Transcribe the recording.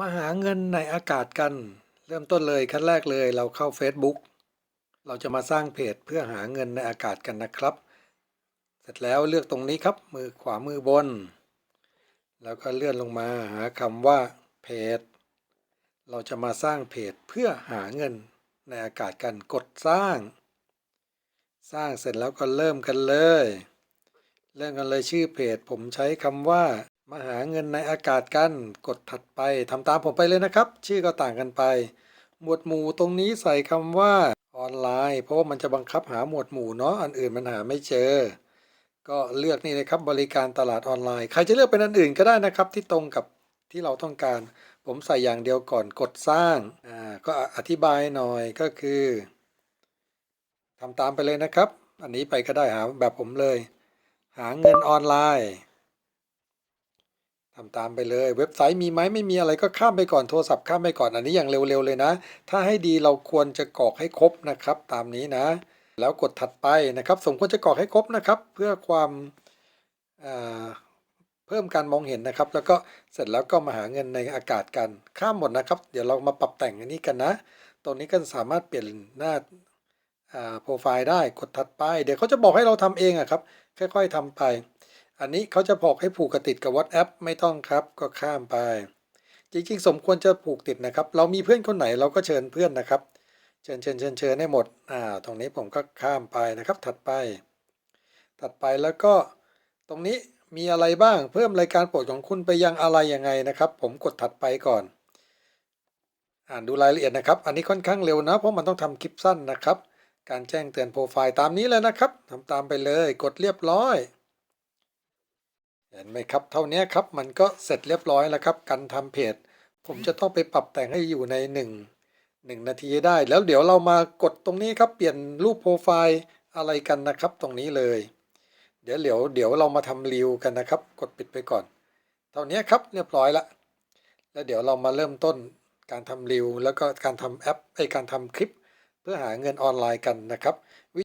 มาหาเงินในอากาศกัน เริ่มต้นเลยขั้นแรกเลยเราเข้า Facebook เราจะมาสร้างเพจเพื่อหาเงินในอากาศกันนะครับ เสร็จแล้วเลือกตรงนี้ครับ มือขวามือบน แล้วก็เลื่อนลงมาหาคำว่าเพจ เราจะมาสร้างเพจเพื่อหาเงินในอากาศกันกดสร้าง สร้างเสร็จแล้วก็เริ่มกันเลย เริ่มกันเลยชื่อเพจผมใช้คำว่า มาหาเงินในอากาศกันกดถัดไปทำตามผมไปเลยนะครับ ชื่อก็ต่างกันไป หมวดหมู่ตรงนี้ใส่คำว่าออนไลน์ เพราะว่ามันจะบังคับหาหมวดหมู่เนาะอันอื่นมันหาไม่เจอ ก็เลือกนี่เลยครับบริการตลาดออนไลน์ใครจะเลือกเป็นอันอื่นก็ได้นะครับ ที่ตรงกับที่เราต้องการ ผมใส่อย่างเดียวก่อนกดสร้างอ่าก็อธิบายหน่อยก็คือทำตามไปเลยนะครับ อันนี้ไปก็ได้หาแบบผมเลย หาเงินออนไลน์ ทำตามไปเลยเว็บไซต์มีไหมไม่มีอะไรก็ข้ามไปก่อนโทรศัพท์ข้ามไปก่อนอันนี้อย่างเร็วๆเลยนะ ถ้าให้ดีเราควรจะกรอกให้ครบนะครับ ตามนี้นะ แล้วกดถัดไปนะครับสมควรจะกรอกให้ครบนะครับ เพื่อความอ่าเพิ่มการมองเห็นนะครับ แล้วก็เสร็จแล้วก็มาหาเงินในอากาศกันข้ามหมดนะครับ เดี๋ยวเรามาปรับแต่งอันนี้กันนะ ตรงนี้ก็สามารถเปลี่ยนหน้าาโปรไฟล์ได้กดถัดไป เดี๋ยวเขาจะบอกให้เราทำเองอะครับ ค่อย ๆทำไป อันนี้เขาจะบอกให้ผูกกระติดกับ WhatsApp ไม่ต้องครับก็ข้ามไป จริงๆ สมควรจะผูกติดนะครับ เรามีเพื่อนคนไหนเราก็เชิญเพื่อนนะครับ เชิญเชิญเชิญเชิญให้หมดอ่าตรงนี้ผมก็ข้ามไปนะครับ ถัดไป ถัดไปแล้วก็ตรงนี้มีอะไรบ้างเพิ่มรายการโปรดของคุณไปยังอะไรยังไงนะครับ ผมกดถัดไปก่อน อ่านดูรายละเอียดนะครับ อันนี้ค่อนข้างเร็วนะ เพราะมันต้องทำคลิปสั้นนะครับ การแจ้งเตือนโปรไฟล์ตามนี้เลยนะครับทำตามไปเลย กดเรียบร้อย เห็นไหมครับ เท่านี้ครับ มันก็เสร็จเรียบร้อยแล้วครับ การทำเพจ ผมจะต้องไปปรับแต่งให้อยู่ในหนึ่งหนึ่งนาทีได้ แล้วเดี๋ยวเรามากดตรงนี้ครับ เปลี่ยนรูปโปรไฟล์อะไรกันนะครับ ตรงนี้เลย เดี๋ยวเดี๋ยวเดี๋ยวเรามาทำรีวกันนะครับ กดปิดไปก่อน เท่านี้ครับเรียบร้อยละ แล้วเดี๋ยวเรามาเริ่มต้นการทำรีวแล้วก็การทำแอปไอการทำคลิป เพื่อหาเงินออนไลน์กันนะครับ